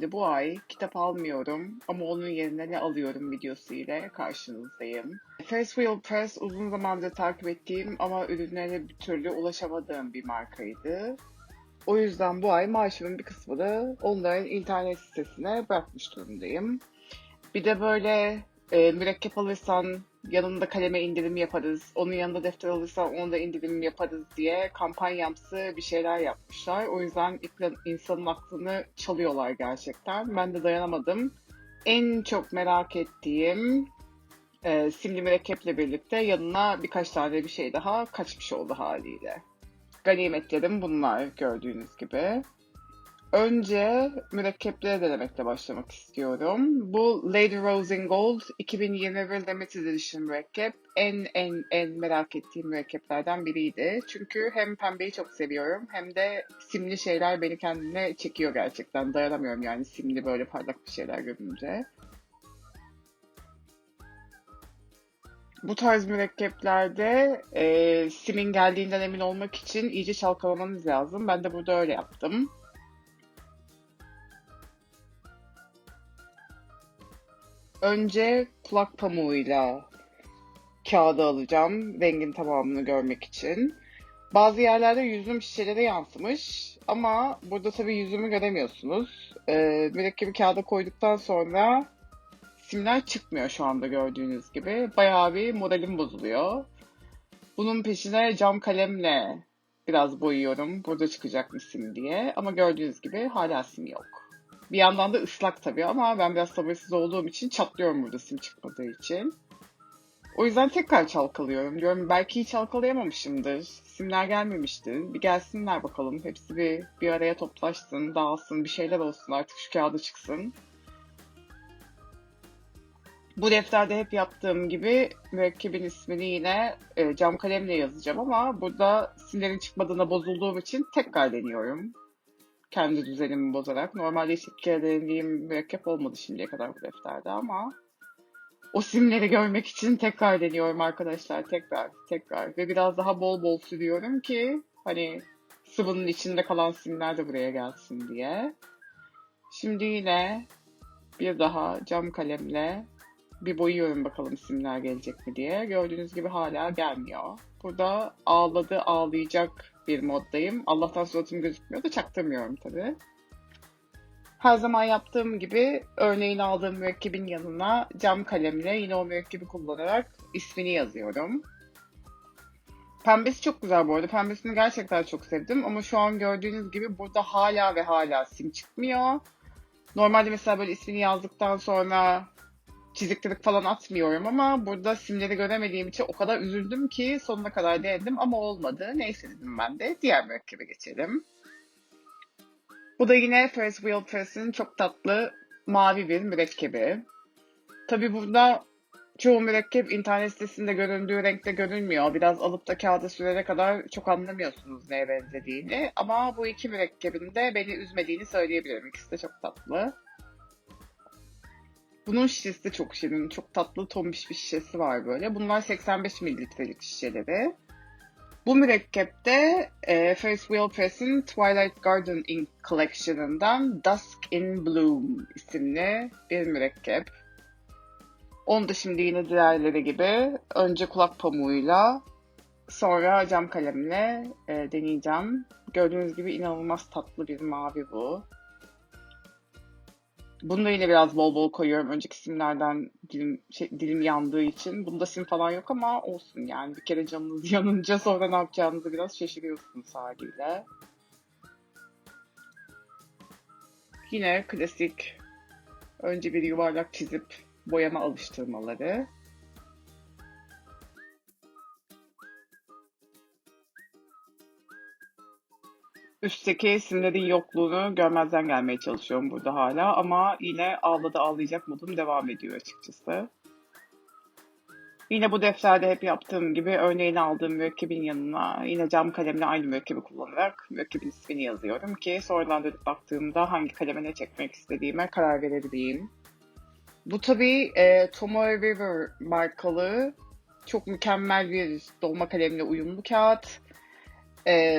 Şimdi bu ay kitap almıyorum ama onun yerine ne alıyorum videosu ile karşınızdayım. First Wheel Press uzun zamandır takip ettiğim ama ürünlerine bir türlü ulaşamadığım bir markaydı. O yüzden bu ay maaşımın bir kısmını onların internet sitesine bırakmış durumdayım. Bir de böyle e, mürekkep alırsan yanında kaleme indirim yaparız, onun yanında defter alırsan onu da indirim yaparız diye kampanyamsı bir şeyler yapmışlar. O yüzden insanın aklını çalıyorlar gerçekten. Ben de dayanamadım. En çok merak ettiğim e, simli mürekkeple birlikte yanına birkaç tane bir şey daha kaçmış oldu haliyle. Ganimetlerim bunlar gördüğünüz gibi. Önce mürekkeplere denemekle başlamak istiyorum. Bu Lady Rose in Gold 2021 Limited Edition mürekkep. En en en merak ettiğim mürekkeplerden biriydi. Çünkü hem pembeyi çok seviyorum hem de simli şeyler beni kendine çekiyor gerçekten. Dayanamıyorum yani simli böyle parlak bir şeyler görünce. Bu tarz mürekkeplerde e, simin geldiğinden emin olmak için iyice çalkalamanız lazım. Ben de burada öyle yaptım. Önce kulak pamuğuyla kağıdı alacağım rengin tamamını görmek için. Bazı yerlerde yüzüm şişelere yansımış ama burada tabii yüzümü göremiyorsunuz. Ee, mürekkebi kağıda koyduktan sonra simler çıkmıyor şu anda gördüğünüz gibi. Bayağı bir moralim bozuluyor. Bunun peşine cam kalemle biraz boyuyorum. Burada çıkacak mı sim diye. Ama gördüğünüz gibi hala sim yok. Bir yandan da ıslak tabii ama ben biraz sabırsız olduğum için çatlıyorum burada sim çıkmadığı için. O yüzden tekrar çalkalıyorum. Diyorum belki hiç çalkalayamamışımdır. Simler gelmemiştir. Bir gelsinler bakalım. Hepsi bir, bir araya toplaşsın, dağılsın, bir şeyler olsun artık şu kağıda çıksın. Bu defterde hep yaptığım gibi mürekkebin ismini yine e, cam kalemle yazacağım ama burada simlerin çıkmadığına bozulduğum için tekrar deniyorum. Kendi düzenimi bozarak. Normalde hiç kere denediğim mürekkep olmadı şimdiye kadar bu defterde ama o simleri görmek için tekrar deniyorum arkadaşlar. Tekrar, tekrar. Ve biraz daha bol bol sürüyorum ki hani sıvının içinde kalan simler de buraya gelsin diye. Şimdi yine bir daha cam kalemle bir boyuyorum bakalım simler gelecek mi diye. Gördüğünüz gibi hala gelmiyor. Burada ağladı ağlayacak bir moddayım. Allah'tan suratım gözükmüyor da çaktırmıyorum tabii. Her zaman yaptığım gibi örneğin aldığım mürekkebin yanına cam kalemle yine o mürekkebi kullanarak ismini yazıyorum. Pembesi çok güzel bu arada. Pembesini gerçekten çok sevdim ama şu an gördüğünüz gibi burada hala ve hala sim çıkmıyor. Normalde mesela böyle ismini yazdıktan sonra çiziktirik falan atmıyorum ama burada simleri göremediğim için o kadar üzüldüm ki sonuna kadar denedim ama olmadı. Neyse dedim ben de. Diğer mürekkebe geçelim. Bu da yine First Wheel Press'in çok tatlı mavi bir mürekkebi. Tabi burada çoğu mürekkep internet sitesinde göründüğü renkte görünmüyor. Biraz alıp da kağıda sürene kadar çok anlamıyorsunuz neye benzediğini. Ama bu iki mürekkebin de beni üzmediğini söyleyebilirim. İkisi de çok tatlı. Bunun şişesi de çok şirin. Çok tatlı tombiş bir şişesi var böyle. Bunlar 85 mililitrelik şişeleri. Bu mürekkepte e, First Wheel Press'in Twilight Garden Ink Collection'ından Dusk in Bloom isimli bir mürekkep. Onu da şimdi yine diğerleri gibi önce kulak pamuğuyla sonra cam kalemle e, deneyeceğim. Gördüğünüz gibi inanılmaz tatlı bir mavi bu. Bunu da yine biraz bol bol koyuyorum. Önceki simlerden dilim, şey, dilim yandığı için. Bunda sim falan yok ama olsun yani. Bir kere canınız yanınca sonra ne yapacağınızı biraz şaşırıyorsunuz haliyle. Yine klasik önce bir yuvarlak çizip boyama alıştırmaları. Üstteki simlerin yokluğunu görmezden gelmeye çalışıyorum burada hala ama yine ağladı ağlayacak modum devam ediyor açıkçası. Yine bu defterde hep yaptığım gibi örneğin aldığım mürekkebin yanına yine cam kalemle aynı mürekkebi kullanarak mürekkebin ismini yazıyorum ki sonradan dönüp baktığımda hangi kaleme ne çekmek istediğime karar verebileyim. Bu tabii e, Tomoe River markalı çok mükemmel bir dolma kalemle uyumlu kağıt. E,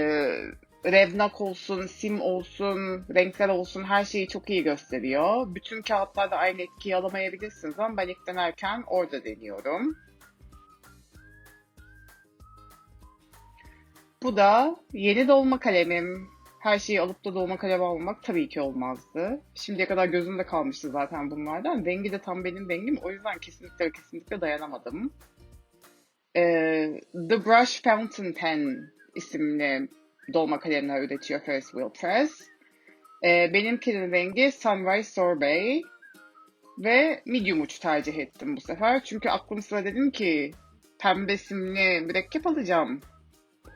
revnak olsun, sim olsun, renkler olsun her şeyi çok iyi gösteriyor. Bütün kağıtlarda aynı etkiyi alamayabilirsiniz ama ben ilk denerken orada deniyorum. Bu da yeni dolma kalemim. Her şeyi alıp da dolma kalemi almak tabii ki olmazdı. Şimdiye kadar gözümde kalmıştı zaten bunlardan. Rengi de tam benim rengim. O yüzden kesinlikle kesinlikle dayanamadım. Ee, The Brush Fountain Pen isimli dolma kalemler üretiyor Ferris Wheel Press. Ee, benimkinin rengi Sunrise Sorbet ve medium uç tercih ettim bu sefer. Çünkü aklım sıra dedim ki pembe simli mürekkep alacağım.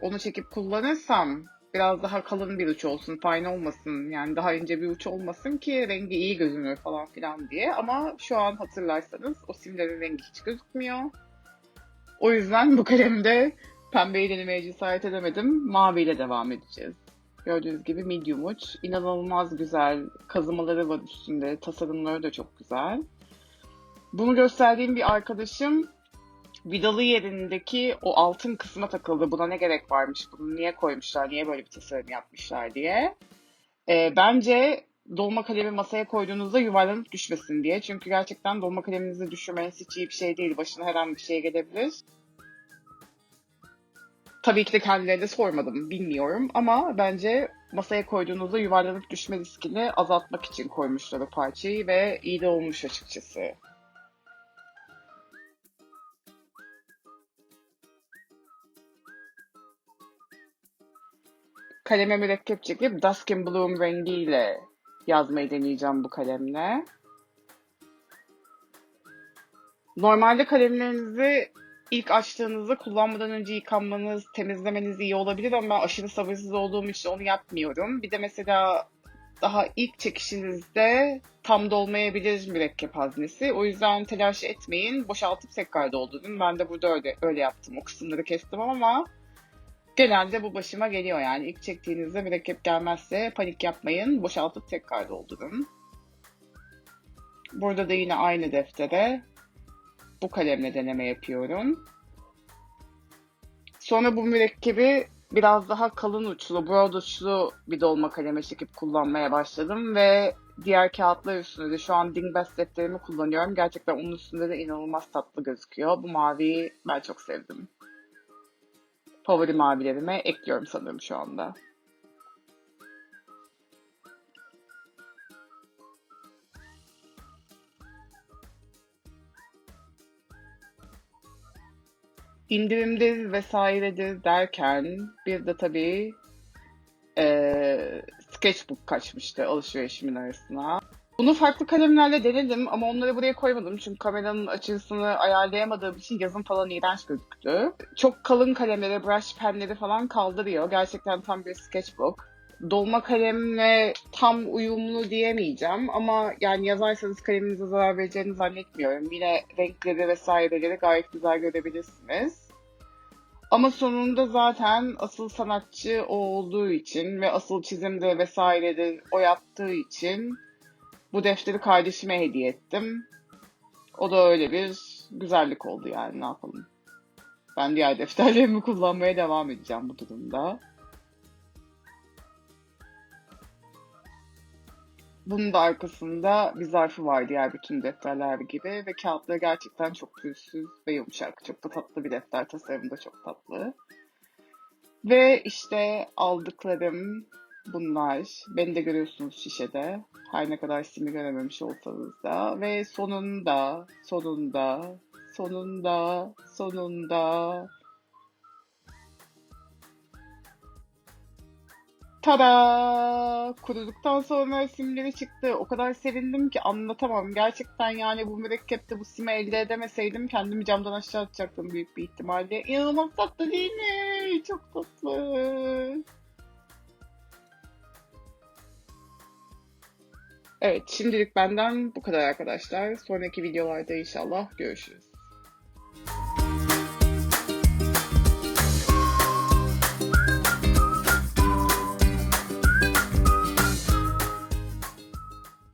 Onu çekip kullanırsam biraz daha kalın bir uç olsun, fine olmasın. Yani daha ince bir uç olmasın ki rengi iyi gözünür falan filan diye. Ama şu an hatırlarsanız o simlerin rengi hiç gözükmüyor. O yüzden bu kalemde pembeyi denemeye cesaret edemedim. Maviyle devam edeceğiz. Gördüğünüz gibi medium uç. İnanılmaz güzel kazımaları var üstünde. Tasarımları da çok güzel. Bunu gösterdiğim bir arkadaşım vidalı yerindeki o altın kısma takıldı. Buna ne gerek varmış? Bunu niye koymuşlar? Niye böyle bir tasarım yapmışlar diye. Ee, bence dolma kalemi masaya koyduğunuzda yuvarlanıp düşmesin diye. Çünkü gerçekten dolma kaleminizi düşürmeniz hiç iyi bir şey değil. Başına herhangi bir şey gelebilir. Tabii ki de kendilerine sormadım, bilmiyorum. Ama bence masaya koyduğunuzda yuvarlanıp düşme riskini azaltmak için koymuşlar o parçayı ve iyi de olmuş açıkçası. Kaleme mürekkep çekip Dusk Bloom rengiyle yazmayı deneyeceğim bu kalemle. Normalde kalemlerinizi ilk açtığınızda kullanmadan önce yıkanmanız, temizlemeniz iyi olabilir ama ben aşırı sabırsız olduğum için onu yapmıyorum. Bir de mesela daha ilk çekişinizde tam dolmayabilir mürekkep haznesi. O yüzden telaş etmeyin. Boşaltıp tekrar doldurun. Ben de burada öyle, öyle yaptım. O kısımları kestim ama genelde bu başıma geliyor yani. İlk çektiğinizde mürekkep gelmezse panik yapmayın. Boşaltıp tekrar doldurun. Burada da yine aynı deftere bu kalemle deneme yapıyorum. Sonra bu mürekkebi biraz daha kalın uçlu, broad uçlu bir dolma kaleme çekip kullanmaya başladım ve diğer kağıtlar üstünde de şu an Dingbass defterimi kullanıyorum. Gerçekten onun üstünde de inanılmaz tatlı gözüküyor. Bu maviyi ben çok sevdim. Favori mavilerime ekliyorum sanırım şu anda. İndirimdir vesairedir derken bir de tabii e, sketchbook kaçmıştı alışverişimin arasına. Bunu farklı kalemlerle denedim ama onları buraya koymadım çünkü kameranın açısını ayarlayamadığım için yazım falan iğrenç gözüktü. Çok kalın kalemleri, brush penleri falan kaldırıyor. Gerçekten tam bir sketchbook. Dolma kalemle tam uyumlu diyemeyeceğim ama yani yazarsanız kaleminize zarar vereceğini zannetmiyorum. Yine renkleri vesaireleri gayet güzel görebilirsiniz. Ama sonunda zaten asıl sanatçı o olduğu için ve asıl çizimde vesairedir o yaptığı için bu defteri kardeşime hediye ettim. O da öyle bir güzellik oldu yani ne yapalım. Ben diğer defterlerimi kullanmaya devam edeceğim bu durumda. Bunun da arkasında bir zarfı var diğer bütün defterler gibi ve kağıtları gerçekten çok pürüzsüz ve yumuşak. Çok da tatlı bir defter tasarımı da çok tatlı. Ve işte aldıklarım bunlar. Beni de görüyorsunuz şişede. Her ne kadar simi görememiş olsanız da. Ve sonunda, sonunda, sonunda, sonunda Tada! Kuruduktan sonra simleri çıktı. O kadar sevindim ki anlatamam. Gerçekten yani bu mürekkepte bu simi elde edemeseydim kendimi camdan aşağı atacaktım büyük bir ihtimalle. İnanılmaz tatlı değil mi? Çok tatlı. Evet şimdilik benden bu kadar arkadaşlar. Sonraki videolarda inşallah görüşürüz.